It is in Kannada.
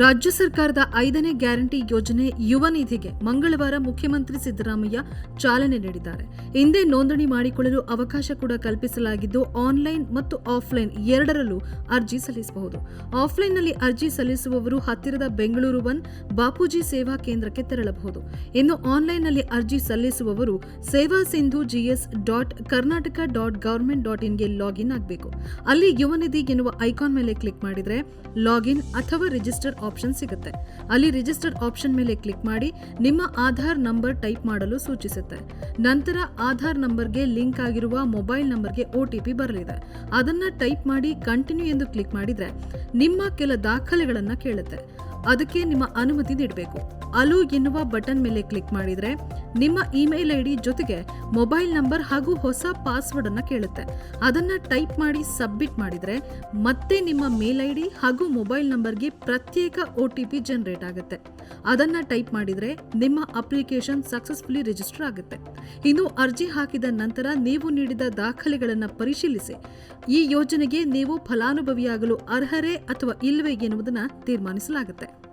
ರಾಜ್ಯ ಸರ್ಕಾರದ ಐದನೇ ಗ್ಯಾರಂಟಿ ಯೋಜನೆ ಯುವ ನಿಧಿಗೆ ಮಂಗಳವಾರ ಮುಖ್ಯಮಂತ್ರಿ ಸಿದ್ದರಾಮಯ್ಯ ಚಾಲನೆ ನೀಡಿದ್ದಾರೆ. ಹಿಂದೆ ನೋಂದಣಿ ಮಾಡಿಕೊಳ್ಳಲು ಅವಕಾಶ ಕೂಡ ಕಲ್ಪಿಸಲಾಗಿದ್ದು, ಆನ್ಲೈನ್ ಮತ್ತು ಆಫ್ಲೈನ್ ಎರಡರಲ್ಲೂ ಅರ್ಜಿ ಸಲ್ಲಿಸಬಹುದು. ಆಫ್ಲೈನ್ನಲ್ಲಿ ಅರ್ಜಿ ಸಲ್ಲಿಸುವವರು ಹತ್ತಿರದ ಬೆಂಗಳೂರು ಒನ್, ಬಾಪೂಜಿ ಸೇವಾ ಕೇಂದ್ರಕ್ಕೆ ತೆರಳಬಹುದು. ಇನ್ನು ಆನ್ಲೈನ್ನಲ್ಲಿ ಅರ್ಜಿ ಸಲ್ಲಿಸುವವರು Seva Sindhu GS dot Karnataka dot government dot ಇನ್ಗೆ login ಆಗಬೇಕು. ಅಲ್ಲಿ ಯುವ ನಿಧಿ ಎನ್ನುವ ಐಕಾನ್ ಮೇಲೆ ಕ್ಲಿಕ್ ಮಾಡಿದರೆ ಲಾಗಿನ್ ಅಥವಾ ರಿಜಿಸ್ಟರ್ ಆಪ್ಷನ್ ಸಿಗುತ್ತೆ. ಅಲ್ಲಿ ರಿಜಿಸ್ಟರ್ಡ್ ಆಪ್ಷನ್ ಮೇಲೆ ಕ್ಲಿಕ್ ಮಾಡಿ ನಿಮ್ಮ ಆಧಾರ್ ನಂಬರ್ ಟೈಪ್ ಮಾಡಲು ಸೂಚಿಸುತ್ತೆ. ನಂತರ ಆಧಾರ್ ನಂಬರ್ಗೆ ಲಿಂಕ್ ಆಗಿರುವ ಮೊಬೈಲ್ ನಂಬರ್ಗೆ ಒ ಟಿ ಪಿ ಬರಲಿದೆ. ಅದನ್ನ ಟೈಪ್ ಮಾಡಿ ಕಂಟಿನ್ಯೂ ಎಂದು ಕ್ಲಿಕ್ ಮಾಡಿದ್ರೆ ನಿಮ್ಮ ಕೆಲ ದಾಖಲೆಗಳನ್ನ ಕೇಳುತ್ತೆ. ಅದಕ್ಕೆ ನಿಮ್ಮ ಅನುಮತಿ ನೀಡಬೇಕು. ಅಲು ಎನ್ನುವ ಬಟನ್ ಮೇಲೆ ಕ್ಲಿಕ್ ಮಾಡಿದ್ರೆ ನಿಮ್ಮ ಇಮೇಲ್ ಐಡಿ ಜೊತೆಗೆ ಮೊಬೈಲ್ ನಂಬರ್ ಹಾಗೂ ಹೊಸ ಪಾಸ್ವರ್ಡ್ ಅನ್ನು ಕೇಳುತ್ತೆ. ಅದನ್ನ ಟೈಪ್ ಮಾಡಿ ಸಬ್ಮಿಟ್ ಮಾಡಿದ್ರೆ ಮತ್ತೆ ನಿಮ್ಮ ಮೇಲ್ ಐಡಿ ಹಾಗೂ ಮೊಬೈಲ್ ನಂಬರ್ಗೆ ಪ್ರತ್ಯೇಕ ಒ ಟಿ ಪಿ ಜನರೇಟ್ ಆಗುತ್ತೆ. ಅದನ್ನ ಟೈಪ್ ಮಾಡಿದ್ರೆ ನಿಮ್ಮ ಅಪ್ಲಿಕೇಶನ್ ಸಕ್ಸಸ್ಫುಲಿ ರಿಜಿಸ್ಟರ್ ಆಗುತ್ತೆ. ಇನ್ನು ಅರ್ಜಿ ಹಾಕಿದ ನಂತರ ನೀವು ನೀಡಿದ ದಾಖಲೆಗಳನ್ನು ಪರಿಶೀಲಿಸಿ. ಈ ಯೋಜನೆಗೆ ನೀವು ಫಲಾನುಭವಿಯಾಗಲು ಅರ್ಹರೇ ಅಥವಾ ಇಲ್ಲವೇ ಎನ್ನುವುದನ್ನು ತೀರ್ಮಾನಿಸಲಾಗುತ್ತೆ.